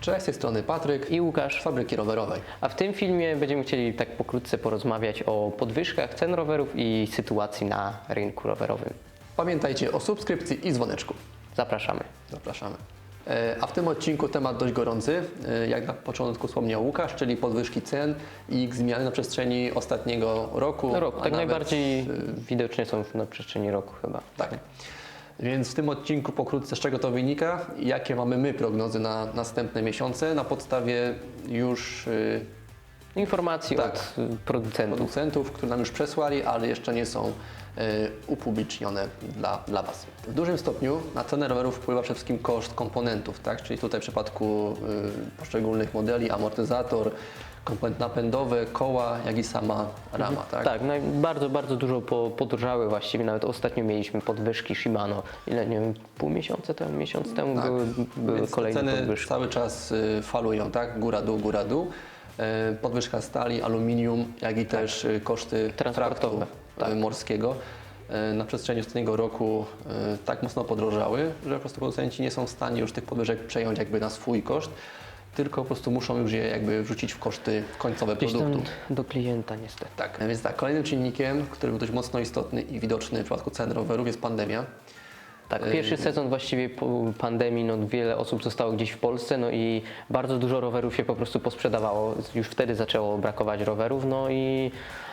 Cześć, z tej strony Patryk i Łukasz. z Fabryki Rowerowej. A w tym filmie będziemy chcieli tak pokrótce porozmawiać o podwyżkach cen rowerów i sytuacji na rynku rowerowym. Pamiętajcie o subskrypcji i dzwoneczku. Zapraszamy. Zapraszamy. E, A w tym odcinku temat dość gorący, e, jak na początku wspomniał Łukasz, czyli podwyżki cen i ich zmiany na przestrzeni ostatniego roku. No rok, a tak nawet, najbardziej e, widoczne są na przestrzeni roku chyba. Tak. Więc w tym odcinku pokrótce z czego to wynika, i jakie mamy my prognozy na następne miesiące na podstawie już e, Informacji Tak. od y, producentów. producentów, które nam już przesłali, ale jeszcze nie są e, upublicznione dla, dla Was. W dużym stopniu na cenę rowerów wpływa przede wszystkim koszt komponentów, tak? czyli tutaj w przypadku e, poszczególnych modeli amortyzator, komponent napędowy, koła, jak i sama rama. Tak? Tak, no i bardzo, bardzo dużo po, podróżały właściwie. Nawet ostatnio mieliśmy podwyżki Shimano. Ile, nie wiem, pół miesiąca temu, miesiąc temu Tak. były, były Więc kolejne ceny podwyżki. cały czas y, falują, tak? Góra, dół, góra, dół. E, Podwyżka stali, aluminium, jak i też y, koszty Tak. Transportowe, fraktu y, morskiego na przestrzeni ostatniego roku y, tak mocno podrożały, że po prostu producenci nie są w stanie już tych podwyżek przejąć jakby na swój koszt, tylko po prostu muszą już je jakby wrzucić w koszty końcowe Gdzieś tam produktu. do klienta niestety. Tak, więc tak, kolejnym czynnikiem, który był dość mocno istotny i widoczny w przypadku cen rowerów jest pandemia. Tak, pierwszy sezon właściwie po pandemii, no wiele osób zostało gdzieś w Polsce, no i bardzo dużo rowerów się po prostu posprzedawało. Już wtedy zaczęło brakować rowerów, no i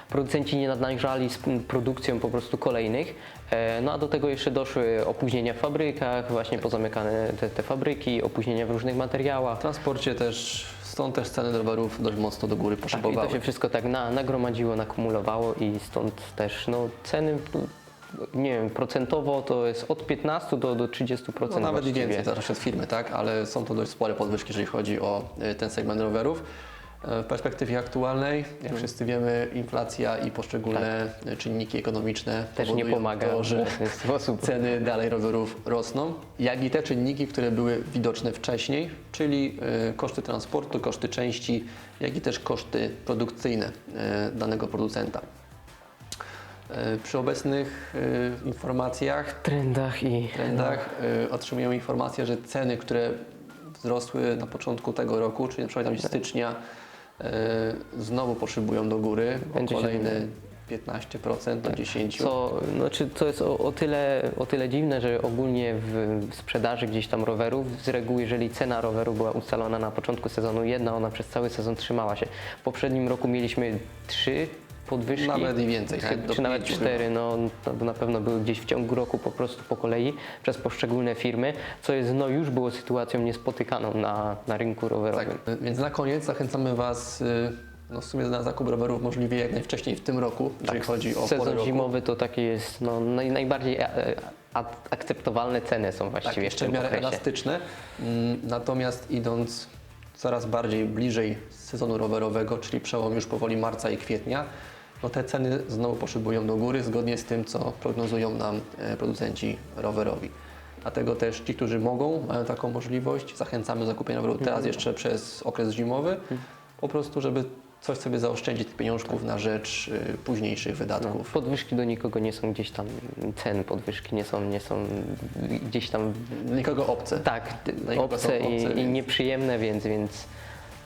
producenci nie nadążali z produkcją po prostu kolejnych. E, No a do tego jeszcze doszły opóźnienia w fabrykach, właśnie pozamykane te, te fabryki, opóźnienia w różnych materiałach. W transporcie też, stąd też ceny rowerów dość mocno do góry Tak, I poszybowały. to się wszystko tak na, nagromadziło, nakumulowało i stąd też no, ceny, nie wiem, procentowo to jest od 15 do, do 30%. No, nawet i więcej, zależy od firmy, tak? Ale są to dość spore podwyżki, jeżeli chodzi o y, ten segment rowerów. E, W perspektywie aktualnej, jak Mhm. wszyscy wiemy, inflacja i poszczególne y, czynniki ekonomiczne Tak. Też nie pomaga to, że ceny dalej rowerów rosną, jak i te czynniki, które były widoczne wcześniej, czyli y, koszty transportu, koszty części, jak i też koszty produkcyjne danego producenta. Y, Przy obecnych y, informacjach trendach i trendach y, otrzymujemy informację, że ceny, które wzrosły na początku tego roku, czyli na przykład tam stycznia, y, znowu poszybują do góry Będzie o kolejne 15% do 10%. Co, znaczy, co jest o, o, tyle, o tyle dziwne, że ogólnie w, w sprzedaży gdzieś tam rowerów, z reguły jeżeli cena roweru była ustalona na początku sezonu jedna, ona przez cały sezon trzymała się. W poprzednim roku mieliśmy trzy podwyżki. Nawet i więcej, tak? Czy, nawet cztery, no to na pewno były gdzieś w ciągu roku po prostu po kolei przez poszczególne firmy, co jest no już było sytuacją niespotykaną na, na rynku rowerowym. Tak, więc na koniec zachęcamy Was y, no w sumie na zakup rowerów możliwie jak najwcześniej w tym roku, jeżeli chodzi o Tak, Sezon zimowy to takie jest no, naj, najbardziej e, e, akceptowalne ceny są właściwie Tak, jeszcze w tym miarę okresie. elastyczne. Mm, Natomiast idąc coraz bardziej bliżej sezonu rowerowego, czyli przełom już powoli marca i kwietnia, no te ceny znowu poszybują do góry, zgodnie z tym, co prognozują nam e, producenci rowerowi. Dlatego też ci, którzy mogą, mają taką możliwość, zachęcamy do zakupienia roweru teraz jeszcze przez okres zimowy, po prostu, żeby coś sobie zaoszczędzić tych pieniążków na rzecz y, późniejszych wydatków. Podwyżki do nikogo nie są gdzieś tam, ceny podwyżki nie są, nie są gdzieś tam Nikogo obce. tak Dla nikogo są obce, i, obce, i więc- nieprzyjemne, więc, więc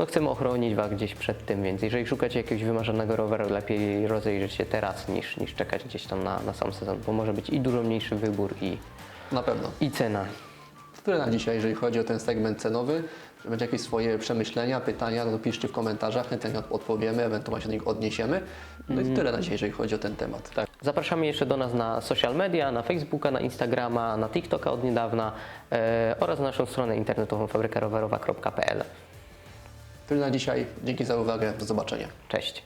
no chcemy ochronić Was gdzieś przed tym, więc jeżeli szukacie jakiegoś wymarzonego roweru, lepiej rozejrzeć się teraz niż, niż czekać gdzieś tam na, na sam sezon, bo może być i dużo mniejszy wybór i, Na pewno. i cena. Tyle na dzisiaj, jeżeli chodzi o ten segment cenowy. Jeżeli będzie jakieś swoje przemyślenia, pytania, no to piszcie w komentarzach, chętnie odpowiemy, ewentualnie się do nich odniesiemy. No i tyle na dzisiaj, jeżeli chodzi o ten temat. Tak. Zapraszamy jeszcze do nas na social media, na Facebooka, na Instagrama, na TikToka od niedawna e, oraz na naszą stronę internetową fabrykarowerowa.pl. Tyle na dzisiaj. Dzięki za uwagę. Do zobaczenia. Cześć.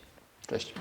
Cześć.